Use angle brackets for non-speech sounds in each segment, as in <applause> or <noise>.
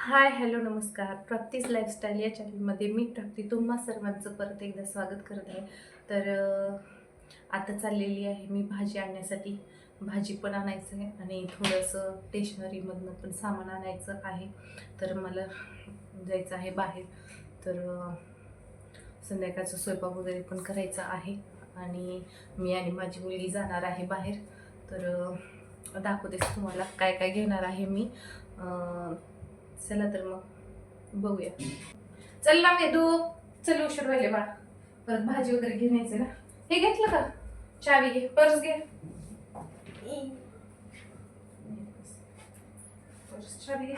Hi hello नमस्कार. प्राप्तीज lifestyle या चॅनलमध्ये मी प्राप्ती तुम्हा सर्वांचं परत एकदा स्वागत करत आहे. तर आता चाललेली आहे मी भाजी आणण्यासाठी. भाजी पण आणायचं आहे आणि थोडंसं स्टेशनरीमधनं पण सामान आणायचं आहे. तर मला जायचं आहे बाहेर. तर संध्याकाळचं संध्याकाळचा स्वयंपाक वगैरे पण करायचा आहे आणि मी आणि माझी मुलगी जाणार आहे बाहेर. तर दाखवतेच तुम्हाला काय काय घेणार आहे मी. चला तर मग. बघूया. चल ना वेदू चल उशीर व्हायले बाळा. परत भाजी वगैरे घेऊन यायचे ना. हे घेतलं का? चावी घे. पर्स घे. पर्स चावी घे.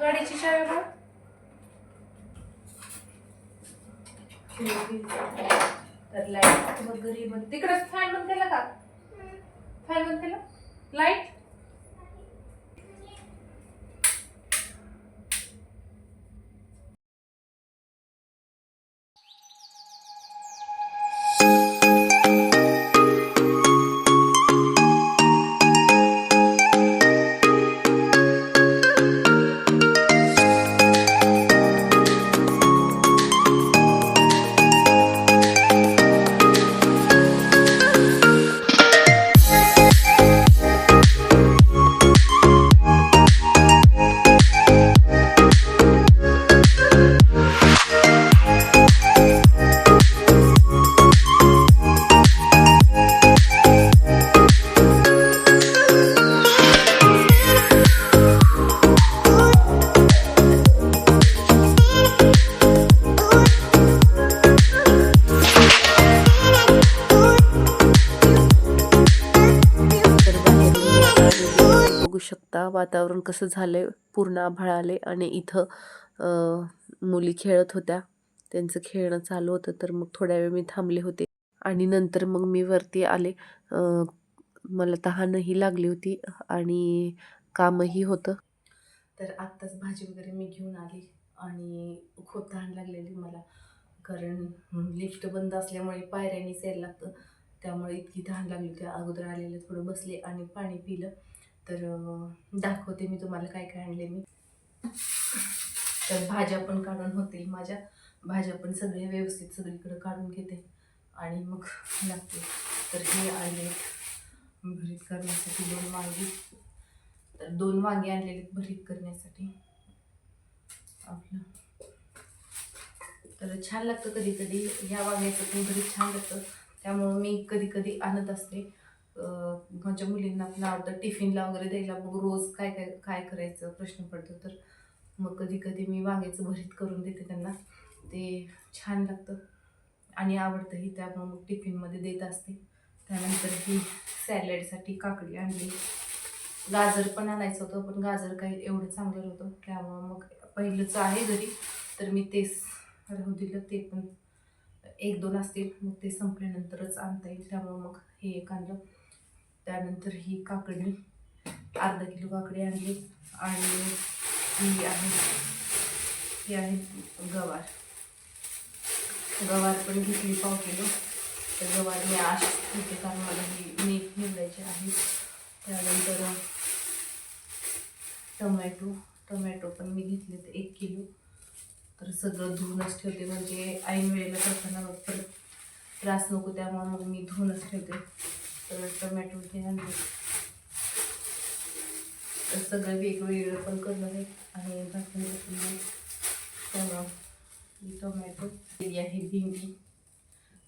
गाडीची चावी बघ. तर लाइट वगैरे बंद. तिकडे फॅन बंद केला का? फॅन बंद केला? लाइट वातावरण कसं झालंय पूर्ण आभाळ आले आणि इथं मुली खेळत होत्या. त्यांचं खेळणं चालू होतं तर मग थोड्या वेळ मी थांबले होते. आणि नंतर मग मी वरती आले. मला तहानही लागली होती आणि कामही होतं. तर आत्ताच भाजी वगैरे मी घेऊन आली आणि खूप तहान लागलेली मला. कारण लिफ्ट बंद असल्यामुळे पायऱ्यांनीच यायला लागतं. त्यामुळे इतकी तहान लागली होती. अगोदर आलेलं थोडं बसले आणि पाणी पिलं. तर दाखवते मी तुम्हाला काय काय आणले मी. तर भाज्या पण काढून होतील माझ्या. भाज्या पण सगळ्या व्यवस्थित सगळीकडे काढून घेते. आणि मग लागते. तर हे आणले भरीत करण्यासाठी दोन वांगी. तर दोन वांगे आणलेले भरीत करण्यासाठी. आपलं. तर छान लागतं कधी कधी. ह्या वांग्याचं पण भरीत छान लागतं. त्यामुळं मी कधी कधी आणत असते. माझ्या मुलींना पण आवडतं. टिफिनला वगैरे द्यायला मग रोज काय काय काय करायचं प्रश्न पडतो तर. मग कधी कधी मी वांग्याचं भरीत करून देते त्यांना. ते छान लागतं आणि आवडतंही त्यामुळं मग टिफिनमध्ये देत असते. त्यानंतर ही सॅलडसाठी काकडी आणली. गाजर पण आणायचं होतं पण गाजर काही एवढं चांगलं नव्हतं. त्यामुळं मग पहिलंच आहे घरी तर मी तेच राहू दिलं. ते पण एक दोन असतील मग ते संपल्यानंतरच आणता येईल. त्यामुळं मग हे एक आणलं. त्यानंतर ही काकडी अर्धा किलो काकडी आणली आणि ही आहे ही आहे गवार. गवार पण घेतली पाव किलो तर गवार मी आश घेते कारण मला ही मीठ निवडायची आहे. त्यानंतर टोमॅटो टोमॅटो पण मी घेतले तर एक किलो. तर सगळं धुवूनच ठेवते म्हणजे ऐन वेळेला करताना परत त्रास नको त्यामुळे मग मी धुवूनच ठेवते. तर टोमॅटो हे आणले. सगळं वेगवेगळं पण कलर आहे. आणि भाकरी टोमॅटो ही आहे भेंडी.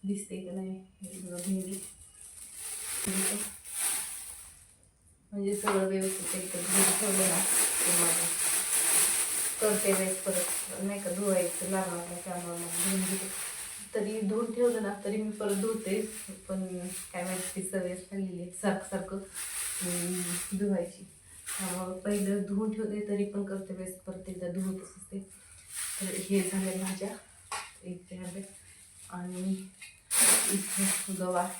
दिसते का नाही? हे बघा भेंडी. म्हणजे सगळं व्यवस्थित एकदम ठेवलं ना करते वेळेस परत. नाही का धुवायचं लागणार नाही त्यामुळे मग भिंडी तरी धुवून ठेवलं ना तरी मी परत धुते. पण काय माहिती ती सवय झालेली आहे सारखं सारखं धुवायची. त्यामुळं पहिलं धुवून ठेवते तरी पण करते वेळेस. परत एकदा धुवतच असते. तर हे झाले भाज्या. इथे ते आणि इथे गवार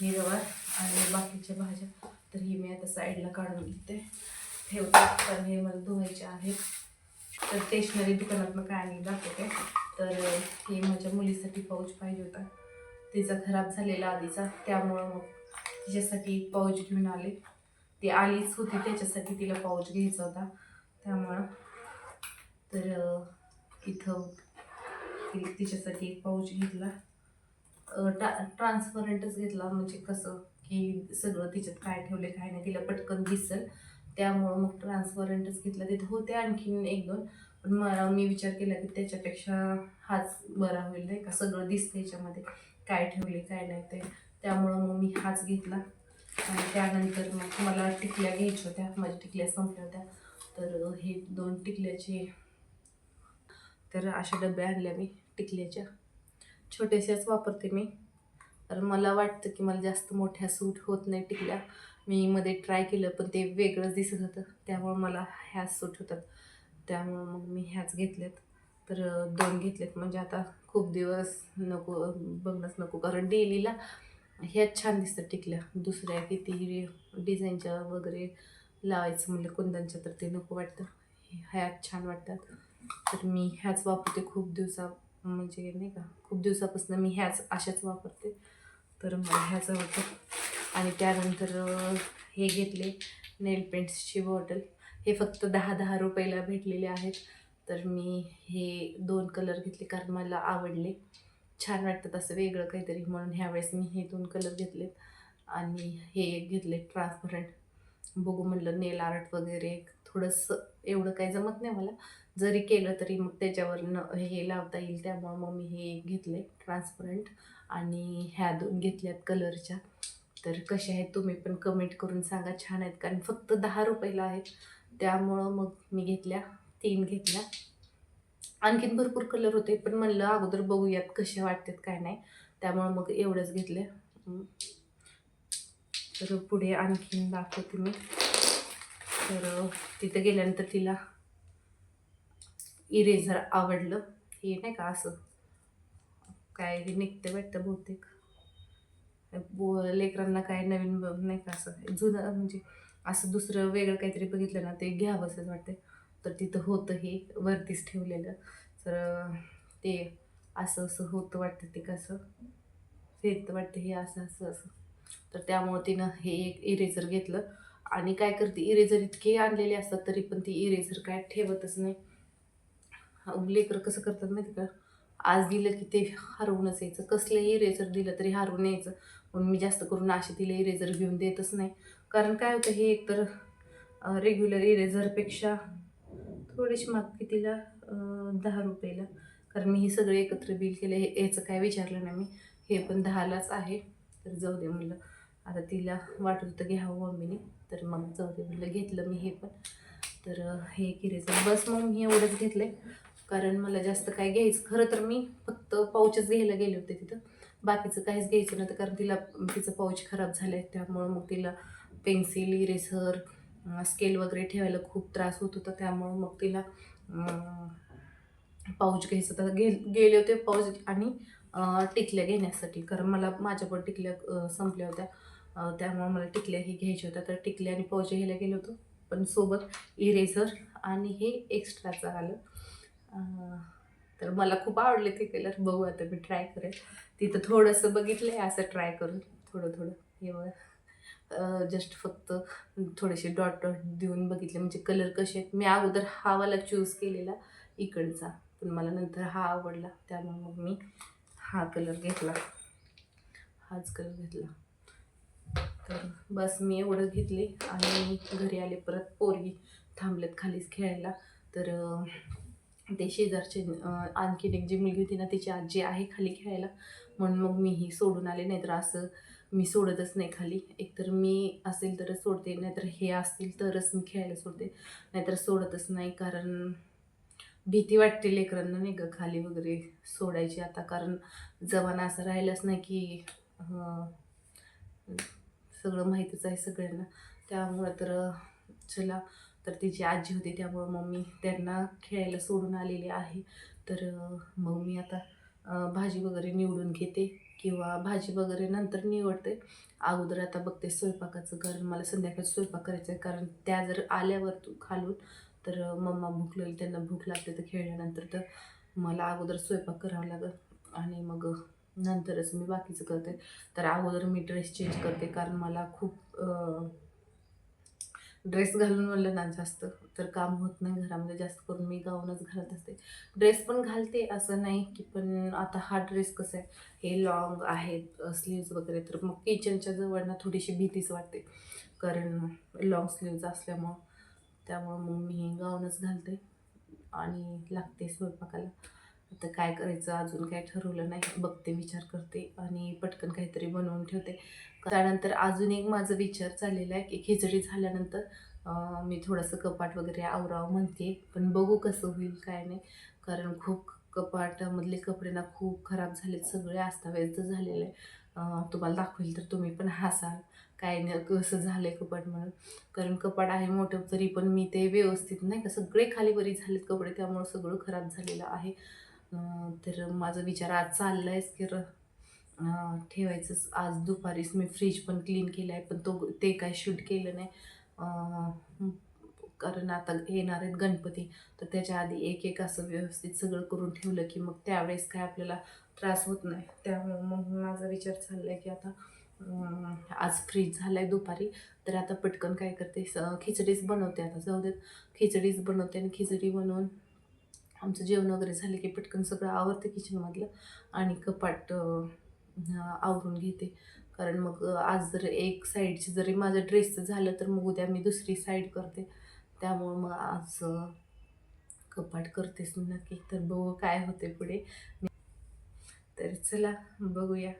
ही गवार आणि बाकीच्या भाज्या. तर ही मी आता साईडला काढून घेते. ठेवते. कारण हे मला धुवायचे आहेत. तर स्टेशनरी दुकानातनं काय आणि दाखवते तर हे माझ्या मुलीसाठी पाऊच पाहिजे होता. तिचा खराब झालेला आधीचा. त्यामुळं मग तिच्यासाठी पाऊच घेऊन आले. ती आलीच होती त्याच्यासाठी तिला पाऊच घ्यायचा होता. त्यामुळं तर इथं तिच्यासाठी एक पाऊच घेतला. ट्रा ट्रान्सपरंटच घेतला. म्हणजे कसं की सगळं तिच्यात काय ठेवले काय नाही तिला पटकन दिसेल. त्यामुळं मग ट्रान्सपरंटच घेतला. तिथे होते आणखीन एक दोन पण मला मी विचार केला की त्याच्यापेक्षा हाच बरा होईल नाही का? सगळं दिसतं याच्यामध्ये. काय ठेवले काय नाही ते. त्यामुळं मग मी हाच घेतला. आणि त्यानंतर मग मला टिकल्या घ्यायच्या होत्या. माझ्या टिकल्या संपल्या होत्या. तर हे दोन टिकल्याचे तर अशा डब्या आणल्या मी टिकल्याच्या. छोट्याशाच वापरते मी. तर मला वाटतं की मला जास्त मोठ्या सूट होत नाही टिकल्या. मी मध्ये ट्राय केलं पण ते वेगळंच दिसत होतं. त्यामुळं मला ह्याच सूट होतात त्यामुळं मग मी ह्याच घेतल्यात तर दोन घेतलेत. म्हणजे आता खूप दिवस नको बघणंच नको. कारण डेलीला ह्याच छान दिसतं टिकल्या. दुसऱ्या किती डिझाईनच्या वगैरे लावायचं म्हणलं कुंदांच्या तर ते नको वाटतं. ह्याच छान वाटतात. तर मी ह्याच वापरते खूप दिवसा म्हणजे नाही का खूप दिवसापासून मी ह्याच अशाच वापरते. तर मला ह्याच आवडतं. आणि त्यानंतर हे घेतले नेल पेंट्सची बॉटल. हे फक्त दहा दहा रुपयाला भेटलेले आहेत. तर मी हे दोन कलर घेतले कारण मला आवडले. छान वाटतं असं वेगळं काहीतरी म्हणून ह्यावेळेस मी हे दोन कलर घेतलेत. आणि हे एक घेतले ट्रान्सपरंट. बघू म्हणलं नेल आर्ट वगैरे थोडंसं एवढं काही जमत नाही मला. जरी केलं तरी मग त्याच्यावरनं हे लावता येईल त्यामुळं मग मी हे घेतले ट्रान्सपरंट. आणि ह्या दोन घेतल्यात कलरच्या. तर कसे आहेत तुम्ही पण कमेंट करून सांगा. छान आहेत. कारण फक्त दहा रुपयाला आहेत. त्यामुळं मग मी घेतल्या तीन घेतल्या. आणखीन भरपूर कलर होते पण म्हणलं अगोदर बघूयात कसे वाटतात काय नाही. त्यामुळं मग एवढंच घेतले. तर पुढे आणखीन दाखवते मी. तर तिथे गेल्यानंतर तिला इरेझर आवडलं. हे नाही का असं. काय निघतं वाटतं बहुतेक. लेकरांना काय नवीन नाही का असं जुनं म्हणजे असं दुसरं वेगळं काहीतरी बघितलं ना ते घ्यावंसंच वाटतं तर तिथं होतं हे वरतीच ठेवलेलं. तर ते असं असं होतं वाटतं ते कसं. फिरतं वाटतं हे असं असं असं. तर त्यामुळं तिनं हे एक इरेझर घेतलं. आणि काय करते इरेझर इतके आणलेले असतात तरी पण ती इरेझर काय ठेवतच नाही. लेकरं कसं करतात माहिती का? आज दिलं की ते हरवूनच यायचं. कसलंही इरेझर दिलं तरी हरवून यायचं. म्हणून मी जास्त करून असे तिला इरेझर घेऊन देतच नाही. कारण काय होतं हे एकतर रेग्युलर इरेझरपेक्षा थोडीशी माग कितीला दहा रुपयाला. कारण मी हे सगळे एकत्र बिल केलं हे याचं काय विचारलं नाही मी. हे पण दहालाच आहे तर जाऊ दे म्हणलं. आता तिला वाटत होतं घ्यावं मम्मीने तर मग जाऊ दे म्हणलं. घेतलं मी हे पण. तर हे एक इरेझर बस मग मी एवढंच घेतलं कारण मला जास्त काय घ्यायचं खरं तर मी फक्त पाऊचच घ्यायला गेले होते तिथं. बाकीचं काहीच घ्यायचं नव्हतं कारण तिला तिचं पाऊच खराब झालं आहे त्यामुळं मग तिला पेन्सिल इरेझर स्केल वगैरे ठेवायला खूप त्रास होत होता त्यामुळं मग तिला पाऊच घ्यायचं तर गे गेले होते पाऊच आणि टिकल्या घेण्यासाठी कारण मला माझ्या पण टिकल्या संपल्या होत्या. त्यामुळं मला टिकल्या ही घ्यायच्या होत्या. तर टिकल्या आणि पाऊच घ्यायला गेलो होतो. पण सोबत इरेझर आणि हे एक्स्ट्राचं आलं. तर मला खूप आवडले ते कलर बघू आता मी ट्राय करेन तिथं थोडंसं बघितलं आहे असं ट्राय करून. थोडं थोडं. हे जस्ट फक्त थोडेसे डॉट डॉट देऊन बघितले. म्हणजे कलर कसे आहेत. मी अगोदर हा वाला चूज केलेला इकडचा. पण मला नंतर हा आवडला. त्यामुळे मग मी हा कलर घेतला. हाच कलर घेतला. तर बस मी एवढं घेतले. आणि घरी आले परत पोरगी थांबलेत खालीच खेळायला. तर ते शेजारचे आणखीन एक जी मुलगी होती ना तिची आजी आहे खाली खेळायला. म्हणून मग मीही सोडून आले नाहीतर असं मी सोडतच नाही खाली. एकतर मी असेल तरच सोडते नाहीतर हे असतील तरच मी खेळायला सोडते. नाहीतर सोडतच नाही कारण भीती वाटते लेकरांना नाही का खाली वगैरे सोडायची आता. कारण जमाना असं राहिलाच नाही की सगळं माहीतच आहे सगळ्यांना. त्यामुळं तर चला तर तिची आजी होती त्यामुळं मग मी त्यांना खेळायला सोडून आलेली आहे. तर मग मी आता भाजी वगैरे निवडून घेते किंवा भाजी वगैरे नंतर निवडते. अगोदर आता बघते स्वयंपाकाचं कारण मला संध्याकाळी स्वयंपाक करायचं आहे कारण त्या जर आल्यावर तू खालून तर मम्मा भूक लागली त्यांना भूक लागते तर खेळल्यानंतर तर मला अगोदर स्वयंपाक करावा लागेल आणि मग नंतरच मी बाकीचं करते. तर अगोदर मी ड्रेस चेंज करते कारण मला खूप ड्रेस घालून म्हणलं ना जास्त तर काम होत नाही घरामध्ये जास्त करून मी गाऊनच घालत असते. ड्रेस पण घालते असं नाही की पण आता हा ड्रेस कसं आहे हे लॉंग आहेत स्लीव्ज वगैरे तर मग किचनच्या जवळ ना थोडीशी भीतीच वाटते. कारण लॉंग स्लीव्ज असल्यामुळं त्यामुळं मग मी गाऊनच घालते आणि लागते स्वयंपाकाला. आता काय करायचं? अजून काय ठरवलं नाही. बघते विचार करते आणि पटकन काहीतरी बनवून ठेवते. त्यानंतर अजून एक माझा विचार चाललेला आहे की खिचडी झाल्यानंतर मी थोडंसं कपाट वगैरे आवराव म्हणते. पण बघू कसं होईल काय नाही. कारण खूप कपाटामधले कपडे ना खूप खराब झालेत. सगळे अस्ताव्यस्त झालेले आहे तुम्हाला दाखवेल तर तुम्ही पण हसाल. काय नाही कसं झालं आहे कपाट म्हणून. कारण कपाट आहे मोठं तरी पण मी ते व्यवस्थित नाही का सगळे खाली बरी झालेत कपडे. त्यामुळं सगळं खराब झालेलं आहे. तर माझा विचार आज चालला आहेच की र- ठेवायचंच. आज दुपारीच मी फ्रीज पण क्लीन केलं आहे पण तो ते काय शूट केलं नाही. कारण आता येणार आहेत गणपती. तर त्याच्या आधी एक एक असं व्यवस्थित सगळं करून ठेवलं की मग त्यावेळेस काय आपल्याला त्रास होत नाही. त्यामुळे मग माझा विचार चालला आहे की आता आज फ्रीज झाला आहे दुपारी तर आता पटकन काय करते स- खिचडीच बनवते आता. जाऊ देत खिचडीच बनवते आणि खिचडी बनवून आमचं जेवण वगैरे झालं की पटकन सगळं आवरते किचनमधलं आणि कपाट आवरून घेते. कारण मग आज जर एक साईडची जरी माझं ड्रेसचं झालं तर मग उद्या मी दुसरी साईड करते. त्यामुळं मग आज कपाट करतेच मी नक्की तर बघू काय होते पुढे. तर चला बघूया.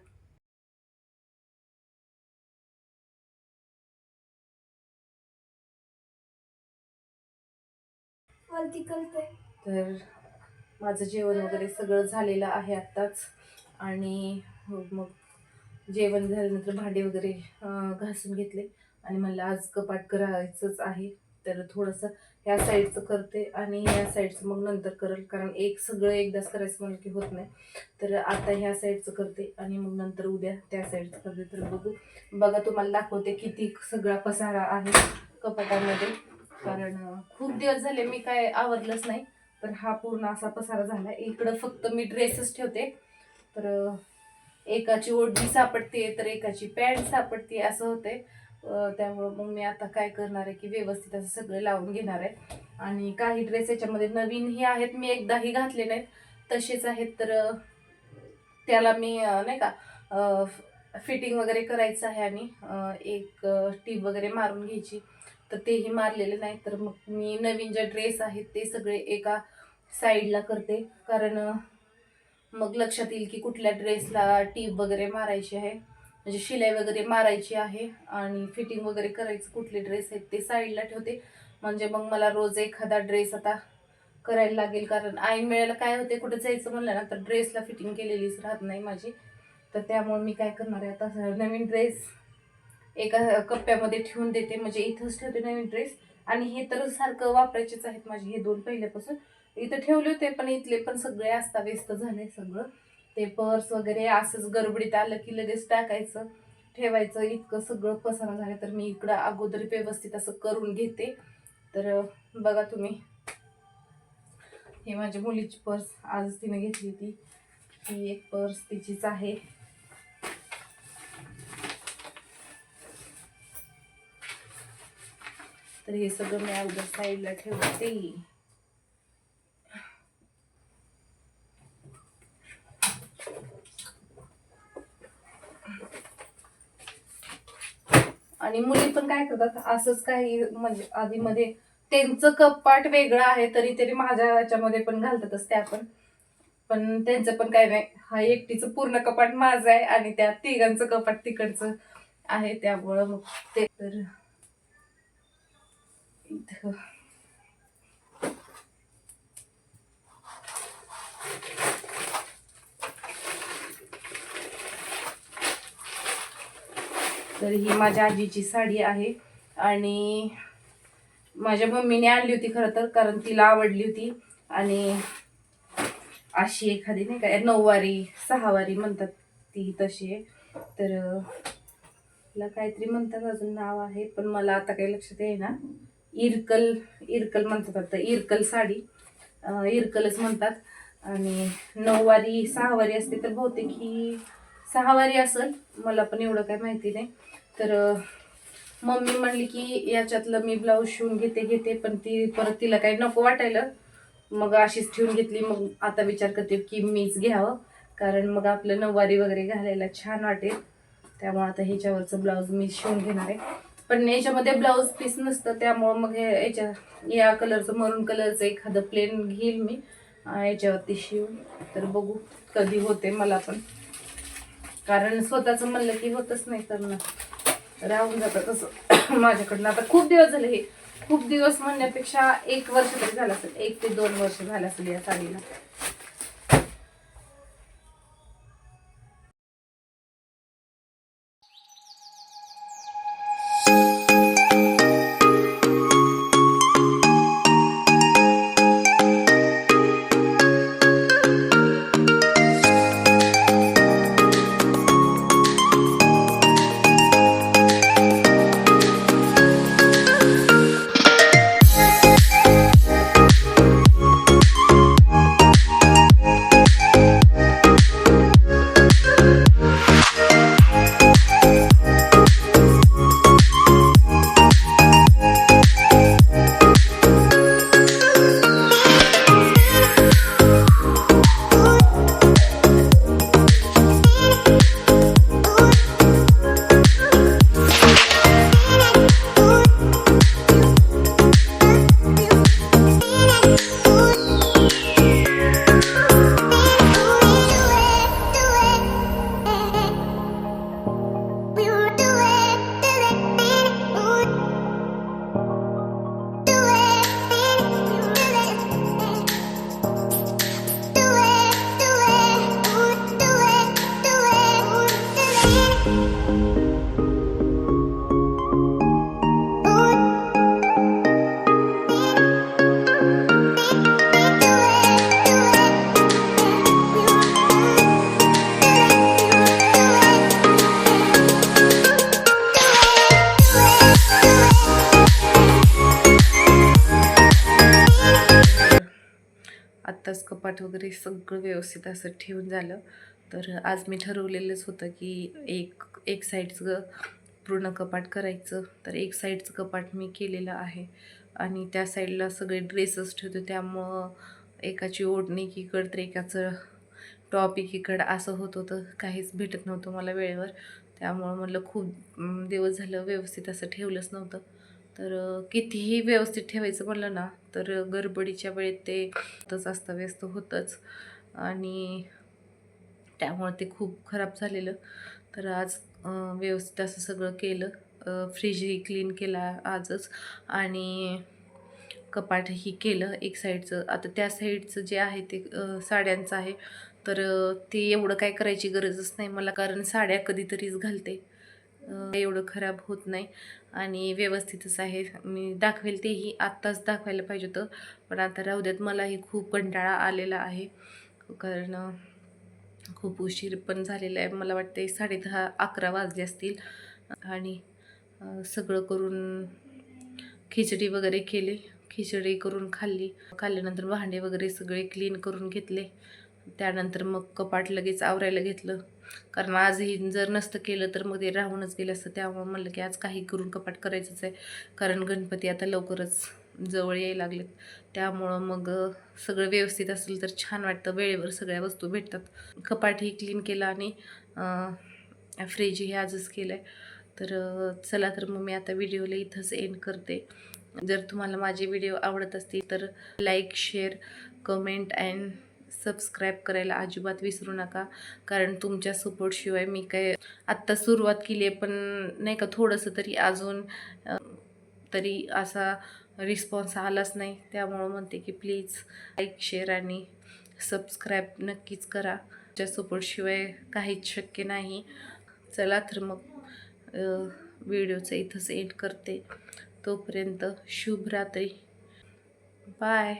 वरती करते तर माझं जेवण वगैरे सगळं झालेलं आहे आत्ताच. आणि मग जेवण झाल्यानंतर भांडे वगैरे घासून घेतले. आणि मला आज कपाट करायचंच आहे. तर थोडंसं ह्या साईडचं करते आणि ह्या साईडचं मग नंतर करेल. कारण एक सगळं एकदाच करायचं म्हणलं की होत नाही. तर आता ह्या साईडचं करते आणि मग नंतर उद्या त्या साईडचं करते. तर बघू. बघा तुम्हाला दाखवते किती सगळा पसारा आहे कपाटामध्ये. कारण खूप दिवस झाले मी काय आवरलंच नाही. तर हा पूर्ण असा पसारा झाला इकडं फक्त मी ड्रेसच ठेवते. तर एकाची ओढणी सापडते तर एकाची पॅन्ट सापडते असं होते त्यामुळं मग मी आता काय करणार आहे की व्यवस्थित असं सगळं लावून घेणार आहे. आणि काही ड्रेस याच्यामध्ये नवीनही आहेत मी एकदाही घातले नाहीत. तसेच आहेत तर त्याला मी नाही का फिटिंग वगैरे करायचं आहे आणि एक टीप वगैरे मारून घ्यायची. तर तेही मारलेले नाही. तर मग मी नवीन जे ड्रेस आहेत ते सगळे एका साईडला करते. कारण मग लक्षात येईल की कुठल्या ड्रेसला टीप वगैरे मारायची आहे. म्हणजे शिलाई वगैरे मारायची आहे आणि फिटिंग वगैरे करायचं कुठले ड्रेस आहेत ते साईडला ठेवते. म्हणजे मग मला रोज एखादा ड्रेस आता करायला लागेल. कारण ऐन वेळेला काय होते कुठं जायचं म्हणलं ना तर ड्रेसला फिटिंग केलेलीच राहत नाही माझी. तर त्यामुळे मी काय करणार आहे आता नवीन ड्रेस एका कप्प्यामध्ये ठेवून देते. म्हणजे इथंच ठेवते नवीन ड्रेस आणि हे तर सारखं वापरायचेच आहेत माझे हे दोन पहिल्यापासून. इथं ठेवले होते पण इथले पण सगळे व्यस्त झाले सगळं. ते पर्स वगैरे असंच गडबडीत आलं की लगेच टाकायचं ठेवायचं. इतकं सगळं पसारा झालं तर मी इकडं अगोदर व्यवस्थित असं करून घेते. तर बघा तुम्ही. हे माझ्या मुलीची पर्स आज तिने घेतली होती. ही एक पर्स तिचीच आहे. तर हे सगळं मी अगोदर साईडला ठेवते. आणि मुली पण काय करतात असंच काही म्हणजे आधीमध्ये त्यांचं कपाट वेगळं आहे तरी तरी माझ्या याच्यामध्ये पण घालतातच त्या पण. पण त्यांचं पण काय नाही हा एकटीचं पूर्ण कपाट माझं आहे आणि त्या तिघांचं कपाट तिकडचं आहे त्यामुळं मग ते तर इथं. तर ही माझ्या आजीची साडी आहे आणि माझ्या मम्मीने आणली होती खरं तर कारण तिला आवडली होती. आणि अशी एखादी नाही काय नऊवारी सहावारी म्हणतात ती तशी आहे. तर तिला काहीतरी म्हणतात अजून नाव आहे पण मला आता काही लक्षात येईना. इरकल इरकल म्हणतात आता इरकल साडी. इरकलच म्हणतात. आणि नऊवारी सहावारी असते तर बहुतेक ही सहावारी असेल. मला पण एवढं काय माहिती नाही. तर मम्मी म्हणली की याच्यातलं मी ब्लाऊज शिवून घेते घेते पण ती परत तिला काही नको वाटायला. मग अशीच ठेवून घेतली. मग आता विचार करते की मीच घ्यावं. कारण मग आपलं नऊवारी वगैरे घालायला छान वाटेल. त्यामुळे आता ह्याच्यावरचं ब्लाऊज मी शिवून घेणार आहे. पण याच्यामध्ये ब्लाऊज पीस नसतं त्यामुळं मग याच्या या कलरचं मरून कलरचं एखादं प्लेन घेईल मी. याच्यावरती शिवून. तर बघू कधी होते मला पण. कारण स्वतःचं म्हणलं की होतच नाही तर ना. राहून जातं तसं. <coughs> माझ्याकडनं आता खूप दिवस झाले हे. खूप दिवस म्हणण्यापेक्षा एक वर्ष तरी झालं असेल. एक ते दोन वर्ष झालं असेल या साडीला. कपाट वगैरे सगळं व्यवस्थित असं ठेवून झालं. तर आज मी ठरवलेलंच होतं की एक एक साईडचं पूर्ण कपाट करायचं. तर एक साईडचं कपाट मी केलेलं आहे. आणि त्या साईडला सगळे ड्रेसेस ठेवतो. त्यामुळं एकाची ओढणी एकीकडं तर एकाचं टॉप एकीकडं असं होत होतं. काहीच भेटत नव्हतं मला वेळेवर. त्यामुळं म्हटलं खूप दिवस झालं व्यवस्थित असं ठेवलंच नव्हतं. तर कितीही व्यवस्थित ठेवायचं म्हणलं ना तर गडबडीच्या वेळेत ते तसं अस्ताव्यस्त होतंच. आणि त्यामुळे ते खूप खराब झालेलं. तर आज व्यवस्थित असं सगळं केलं. फ्रीजही क्लीन केला आजच. आणि कपाटही केलं एक साईडचं. आता त्या साईडचं जे आहे ते साड्यांचं आहे. तर ते एवढं काय करायची गरजच नाही मला कारण साड्या कधीतरीच घालते. एवढं खराब होत नाही. आणि व्यवस्थितच आहे. मी दाखवेल तेही आत्ताच दाखवायला पाहिजे होतं. पण आता राहू द्यात मलाही खूप कंटाळा आलेला आहे. कारण खूप उशीर पण झालेला आहे. मला वाटते साडेदहा अकरा वाजले असतील. आणि सगळं करून खिचडी वगैरे केली. खिचडी करून खाल्ली. खाल्ल्यानंतर भांडे वगैरे सगळे क्लीन करून घेतले. त्यानंतर मग कपाट लगेच आवरायला घेतलं. कारण आजही जर नसतं केलं तर मग ते राहूनच गेलं असतं. त्यामुळे म्हणलं की आज काही करून कपाट करायचंच आहे. कारण गणपती आता लवकरच जवळ यायला लागलेत. त्यामुळं मग सगळं व्यवस्थित असेल तर छान वाटतं. वेळेवर सगळ्या वस्तू भेटतात. कपाटही क्लीन केलं आणि फ्रीजही आजच केलं आहे तर चला तर मग मी आता व्हिडिओला इथंच एंड करते. जर तुम्हाला माझे व्हिडिओ आवडत असतील तर like share comment and subscribe करायला अजिबात विसरू नका. कारण तुमच्या सपोर्टशिवाय मी काय आत्ता सुरुवात केली आहे पण नाही का थोडंसं तरी अजून तरी असा रिस्पॉन्स आलाच नाही. त्यामुळं म्हणते की प्लीज लाईक शेअर आणि सबस्क्राईब नक्कीच करा. तुमच्या सपोर्टशिवाय काहीच शक्य नाही. चला तर मग व्हिडिओचं इथंच एंड करते. तोपर्यंत शुभ रात्री बाय